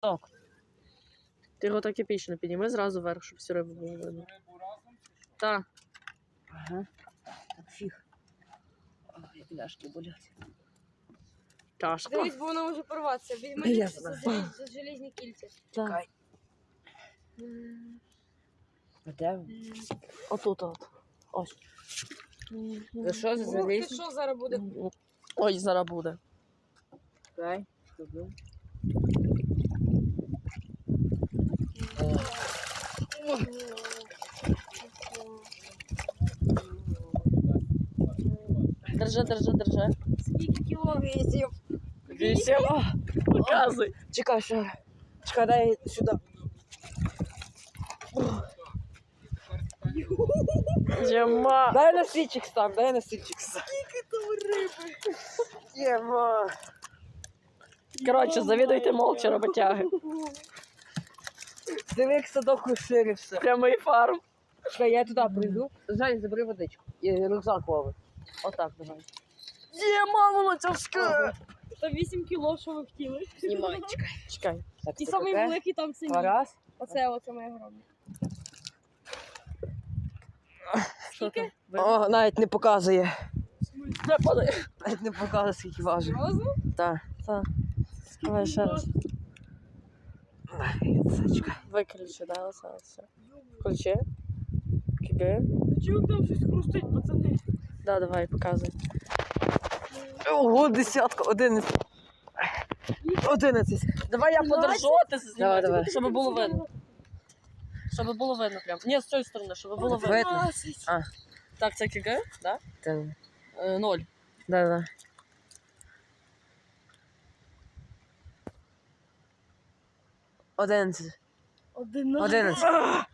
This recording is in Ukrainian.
Так. Ти його так епічно підніми зразу вверх, щоб всю рибу було видно. Так. Ага. Так, фіг. Ой, як ляшки болять. Тяжко. Дивись, бо воно може порватися. Візьми Я за, знаю. за желізні кільця. Так. А де? Отут от. Ось. За що за Ух ти, що зараз буде? Ой, зараз буде. Чекай. Скажу. Держи, держи, держи. Скільки кіло вісім? Вісім. Показуй. Чекай, ще. Чекай, дай сюди. Єма. Дай на стільчик став, дай на стільчик став. Єма. Коротше, завідуйте молча роботяги. Диви, як садок розширився. Прямий фарм. Чекай, я туди прийду. Жаль, забери водичку. І рюкзак лови. Отак, давай. Єма, воно тяжке. То 8 кіло, що ви хотіли. Знімай, чекай. Чекай. Так, І самий таке. великий там Два раз. Оце, оце моє. Що там? О, навіть не показує. Не падай. Навіть не показує, скільки важить. Серйозно? Так. Так. Давай ще раз. Це, чекай. Виключи, да, оце все. Включи. Киби. Чого там щось хрустить, пацани? Да, давай, показуй. Ого, десятка, одинадцять. Одинадцять. Давай я подержу, а ти Давай, давай. щоб було видно. Щоб було видно прям. Ні, з цієї сторони, щоб було видно. Видно. А, Так, це КГ, да? так. Е, Ноль. Да, да. Одинадцять. Одинадцять. Одинадцять.